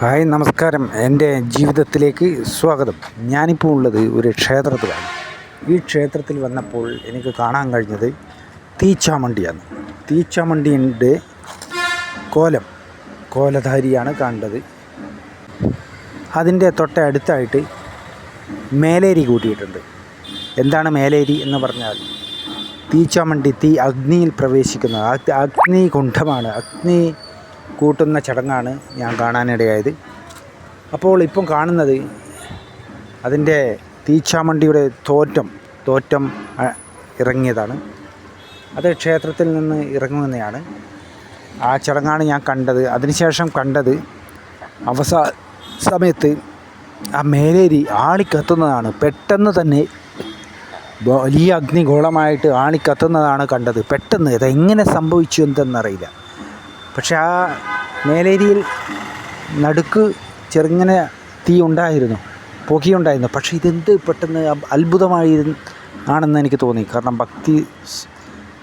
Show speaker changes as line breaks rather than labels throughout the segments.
Hi നമസ്കാരം. എന്റെ ജീവിതത്തിലേക്ക് സ്വാഗതം. ഞാനിപ്പോൾ ഉള്ളത് ഒരു ക്ഷേത്രത്തിലാണ്. ഈ ക്ഷേത്രത്തിൽ വന്നപ്പോൾ എനിക്ക് കാണാൻ കഴിഞ്ഞത് തീച്ചാമണ്ടിയാണ്. തീച്ചാമണ്ടിയുടെ കോലം കോലധാരിയാണ് കണ്ടത്. അതിന്റെ തൊട്ടടുത്തായിട്ട് മേലേരി കൂട്ടിയിട്ടുണ്ട്. എന്താണ് മേലേരി എന്ന് പറഞ്ഞാൽ? തീച്ചാമണ്ടി തീ അഗ്നിയിൽ പ്രവേശിക്കുന്നത് അഗ്- അഗ്നി കുണ്ഠമാണ് അഗ്നി കൂട്ടുന്ന ചടങ്ങാണ് ഞാൻ കാണാനിടയായത്. അപ്പോൾ ഇപ്പം കാണുന്നത് അതിന്റെ തീച്ചാമണ്ടിയുടെ തോറ്റം തോറ്റം ഇറങ്ങിയതാണ്. അത് ക്ഷേത്രത്തിൽ നിന്ന് ഇറങ്ങുന്നതാണ്. ആ ചടങ്ങാണ് ഞാൻ കണ്ടത്. അതിനുശേഷം കണ്ടത് അവസാ സമയത്ത് ആ മേലേരി ആളിക്കത്തുന്നതാണ് പെട്ടെന്ന് തന്നെ വലിയ അഗ്നിഗോളമായിട്ട് ആണിക്കത്തുന്നതാണ് കണ്ടത്. പെട്ടെന്ന് ഇതെങ്ങനെ സംഭവിച്ചു എന്തെന്നറിയില്ല. പക്ഷെ ആ മേലേരിയിൽ നടുക്ക് ചെറുങ്ങനെ തീ ഉണ്ടായിരുന്നു പുകയുണ്ടായിരുന്നു പക്ഷേ ഇതെന്ത് പെട്ടെന്ന് അത്ഭുതമായി ആണെന്ന് എനിക്ക് തോന്നി. കാരണം ഭക്തി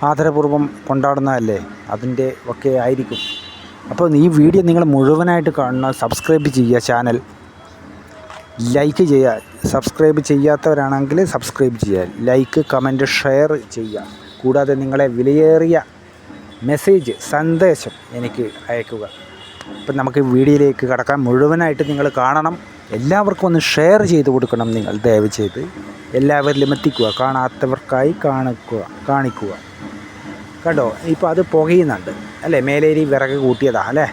ആദരപൂർവം കൊണ്ടാടുന്നതല്ലേ അതിന്റെ ഒക്കെ ആയിരിക്കും. അപ്പോൾ ഈ വീഡിയോ നിങ്ങൾ മുഴുവനായിട്ട് കാണണം സബ്സ്ക്രൈബ് ചെയ്യുക ചാനൽ. ലൈക്ക് ചെയ്യുക. സബ്സ്ക്രൈബ് ചെയ്യാത്തവരാണെങ്കിൽ സബ്സ്ക്രൈബ് ചെയ്യുക. ലൈക്ക് കമന്റ് ഷെയർ ചെയ്യുക. കൂടാതെ നിങ്ങളെ വിലയേറിയ മെസ്സേജ് സന്ദേശം എനിക്ക് അയക്കുക. അപ്പം നമുക്ക് വീഡിയോയിലേക്ക് കടക്കാൻ മുഴുവനായിട്ട് നിങ്ങൾ കാണണം. എല്ലാവർക്കും ഒന്ന് ഷെയർ ചെയ്ത് കൊടുക്കണം നിങ്ങൾ. ദയവ് ചെയ്ത് എല്ലാവരിലും എത്തിക്കുക. കാണാത്തവർക്കായി കാണിക്കുക കാണിക്കുക. കണ്ടോ? ഇപ്പോൾ അത് പുകയുന്നുണ്ട്. അല്ലേ? മേലേരി വിറക് കൂട്ടിയതാണ് അല്ലേ?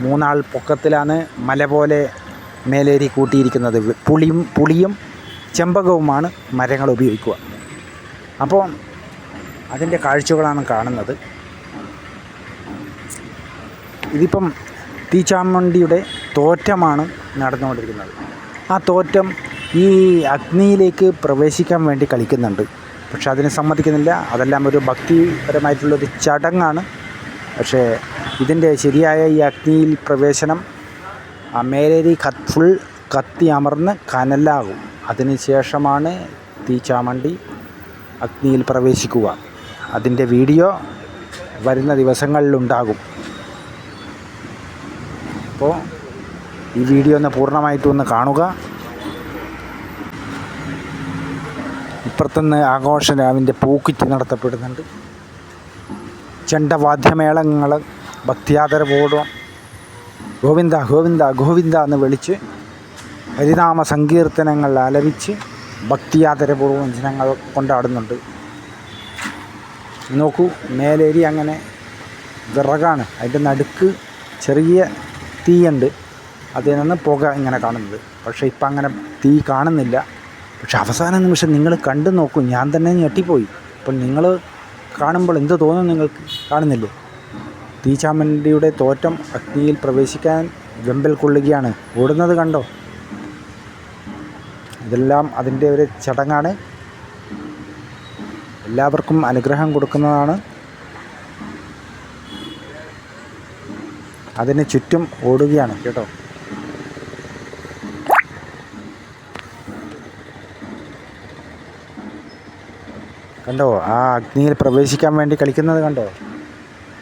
മൂന്നാൾ പൊക്കത്തിലാണ് മല പോലെ മേലേരി കൂട്ടിയിരിക്കുന്നത്. പുളിയും പുളിയും ചെമ്പകവുമാണ് മരങ്ങൾ ഉപയോഗിക്കുക. അപ്പോൾ അതിന്റെ കാഴ്ചകളാണ് കാണുന്നത്. ഇതിപ്പം തീച്ചാമണ്ടിയുടെ തോറ്റമാണ് നടന്നുകൊണ്ടിരിക്കുന്നത്. ആ തോറ്റം ഈ അഗ്നിയിലേക്ക് പ്രവേശിക്കാൻ വേണ്ടി കളിക്കുന്നുണ്ട്. പക്ഷെ അതിന് സമ്മതിക്കുന്നില്ല. അതെല്ലാം ഒരു ഭക്തിപരമായിട്ടുള്ളൊരു ചടങ്ങാണ്. പക്ഷേ ഇതിന്റെ ശരിയായ ഈ അഗ്നിയിൽ പ്രവേശനം മേലേരി കത്ത് ഫുൾ കത്തി അമർന്ന് കനലാകും. അതിന് ശേഷമാണ് തീച്ചാമണ്ടി അഗ്നിയിൽ പ്രവേശിക്കുക. അതിന്റെ വീഡിയോ വരുന്ന ദിവസങ്ങളിലുണ്ടാകും. അപ്പോൾ ഈ വീഡിയോ ഒന്ന് പൂർണമായിട്ടും ഒന്ന് കാണുക. ഇപ്പുറത്തുനിന്ന് ആഘോഷരാവിന്റെ പൂക്കുറ്റി നടത്തപ്പെടുന്നുണ്ട്. ചെണ്ടവാദ്യമേളങ്ങൾ ഭക്തിയാദരപൂർവം ഗോവിന്ദ ഗോവിന്ദ ഗോവിന്ദ എന്ന് വിളിച്ച് ഹരിനാമ സങ്കീർത്തനങ്ങൾ ആലപിച്ച് ഭക്തിയാദരപൂർവം ജനങ്ങൾ കൊണ്ടാടുന്നുണ്ട്. നോക്കൂ മേലേരി അങ്ങനെ വിറകാണ്. അതിന്റെ നടുക്ക് ചെറിയ തീയുണ്ട്. അതിൽ നിന്ന് പുക ഇങ്ങനെ കാണുന്നത്. പക്ഷേ ഇപ്പം അങ്ങനെ തീ കാണുന്നില്ല. പക്ഷെ അവസാന നിമിഷം നിങ്ങൾ കണ്ടു നോക്കൂ. ഞാൻ തന്നെ ഞെട്ടിപ്പോയി. അപ്പം നിങ്ങൾ കാണുമ്പോൾ എന്ത് തോന്നും നിങ്ങൾക്ക് കാണുന്നില്ലേ? തീച്ചാമണ്ടിയുടെ തോറ്റം അഗ്നിയിൽ പ്രവേശിക്കാൻ വെമ്പൽ കൊള്ളുകയാണ്. ഓടുന്നത് കണ്ടോ? ഇതെല്ലാം അതിന്റെ ഒരു ചടങ്ങാണ്. എല്ലാവർക്കും അനുഗ്രഹം കൊടുക്കുന്നതാണ് അതിന് ചുറ്റും ഓടുകയാണ് കേട്ടോ. കണ്ടോ ആ അഗ്നിയിൽ പ്രവേശിക്കാൻ വേണ്ടി കളിക്കുന്നത് കണ്ടോ?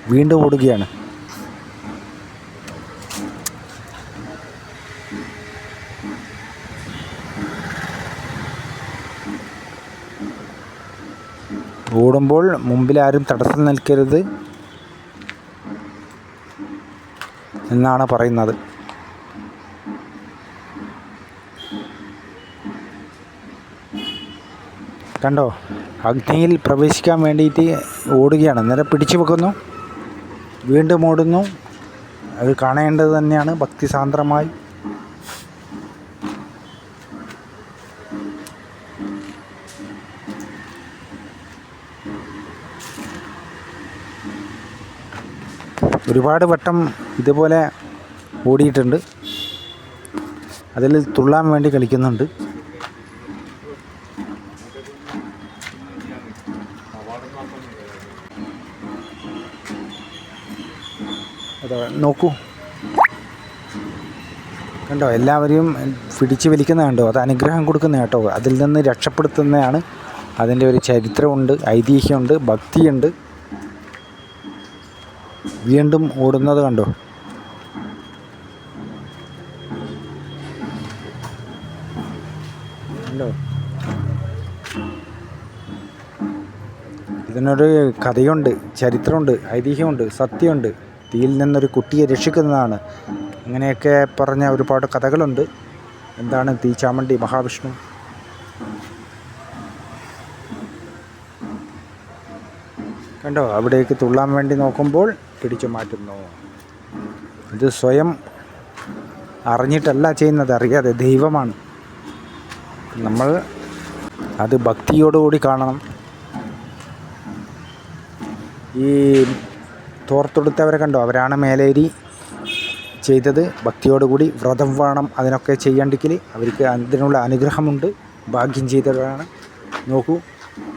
വീണ്ടും ഓടുകയാണ്. ഓടുമ്പോൾ മുമ്പിൽ ആരും തടസ്സം നിൽക്കരുത്. എന്നാണ് പറയുന്നത്. കണ്ടോ? അഗ്നിയിൽ പ്രവേശിക്കാൻ വേണ്ടിയിട്ട് ഓടുകയാണ്. നേരെ പിടിച്ചു വെക്കുന്നു. വീണ്ടും ഓടുന്നു. അത് കാണേണ്ടത് തന്നെയാണ് ഭക്തിസാന്ദ്രമായി. ഒരുപാട് വട്ടം ഇതുപോലെ ഓടിയിട്ടുണ്ട്. അതിൽ തുള്ളാൻ വേണ്ടി കളിക്കുന്നുണ്ട്. അതാ നോക്കൂ. കണ്ടോ എല്ലാവരെയും പിടിച്ച് വലിക്കുന്ന കണ്ടോ? അത് അനുഗ്രഹം കൊടുക്കുന്ന കേട്ടോ. അതിൽ നിന്ന് രക്ഷപ്പെടുത്തുന്നതാണ് അതിന്റെ ഒരു ചരിത്രമുണ്ട് ഐതിഹ്യമുണ്ട് ഭക്തിയുണ്ട്. വീണ്ടും ഓടുന്നത് കണ്ടോ? ഇതിനൊരു കഥയുണ്ട് ചരിത്രമുണ്ട് ഐതിഹ്യമുണ്ട് സത്യമുണ്ട്. തീയിൽ നിന്നൊരു കുട്ടിയെ രക്ഷിക്കുന്നതാണ്. അങ്ങനെയൊക്കെ പറഞ്ഞ ഒരുപാട് കഥകളുണ്ട്. എന്താണ് തീ ചാമണ്ടി മഹാവിഷ്ണു? കണ്ടോ അവിടേക്ക് തുള്ളാൻ വേണ്ടി നോക്കുമ്പോൾ പിടിച്ചു മാറ്റുന്നു. ഇത് സ്വയം അറിഞ്ഞിട്ടല്ല ചെയ്യുന്നത് അറിയാതെ ദൈവമാണ്. നമ്മൾ അത് ഭക്തിയോടുകൂടി കാണണം. ഈ തോർത്തെടുത്തവരെ കണ്ടോ അവരാണ് മേലേരി ചെയ്തത്. ഭക്തിയോടുകൂടി വ്രതം വേണം അതിനൊക്കെ ചെയ്യണ്ടെങ്കിൽ അവർക്ക് അതിനുള്ള അനുഗ്രഹമുണ്ട്. ഭാഗ്യം ചെയ്തവരാണ്. നോക്കൂ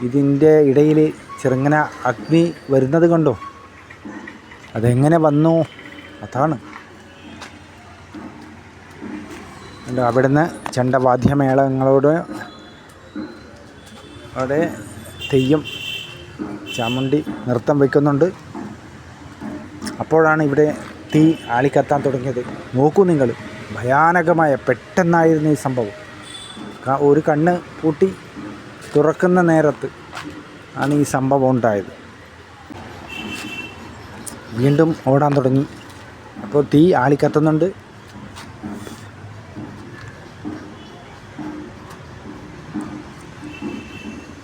ഇതിന്റെ ഇടയിൽ ചെറുങ്ങനെ അഗ്നി വരുന്നത് കണ്ടോ? അതെങ്ങനെ വന്നു? അതാണ്. അവിടുന്ന് ചെണ്ടവാദ്യമേളങ്ങളോട് അവിടെ തെയ്യം ചാമുണ്ടി നൃത്തം വയ്ക്കുന്നുണ്ട്. അപ്പോഴാണ് ഇവിടെ തീ ആളിക്കത്താൻ തുടങ്ങിയത്. നോക്കൂ നിങ്ങൾ ഭയാനകമായ പെട്ടെന്നായിരുന്നു ഈ സംഭവം. ഒരു കണ്ണ് പൂട്ടി തുറക്കുന്ന നേരത്ത് ആണ് ഈ സംഭവം ഉണ്ടായത്. വീണ്ടും ഓടാൻ തുടങ്ങി. അപ്പോൾ തീ ആളിക്കത്തുന്നുണ്ട്.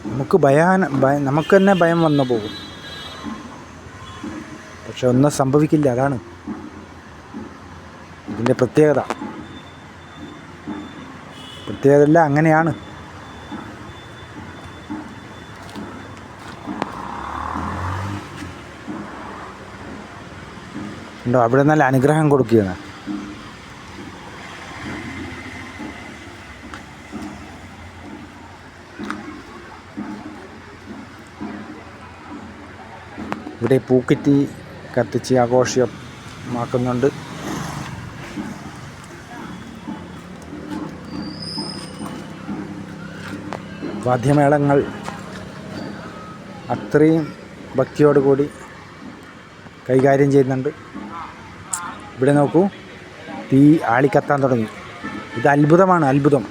നമുക്ക് ഭയാന ഭയ നമുക്ക് തന്നെ ഭയം വന്നു പോകും. പക്ഷെ ഒന്നും സംഭവിക്കില്ല അതാണ് ഇതിന്റെ പ്രത്യേകത. പ്രത്യേകതല്ല അങ്ങനെയാണ്. ഉണ്ടോ? അവിടെ നല്ല അനുഗ്രഹം കൊടുക്കുകയാണ്. ഇവിടെ പൂക്കുറ്റി കത്തിച്ച് ആഘോഷമാക്കുന്നുണ്ട്. വാദ്യമേളങ്ങൾ അത്രയും ഭക്തിയോടുകൂടി കൈകാര്യം ചെയ്യുന്നുണ്ട്. ഇവിടെ നോക്കൂ. തീ ആളിക്കത്താൻ തുടങ്ങി. ഇത് അത്ഭുതമാണ് അത്ഭുതം.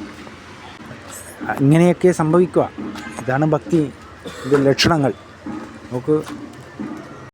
ഇങ്ങനെയൊക്കെ സംഭവിക്കുക. ഇതാണ് ഭക്തി ഇത് ലക്ഷണങ്ങൾ. നോക്ക്.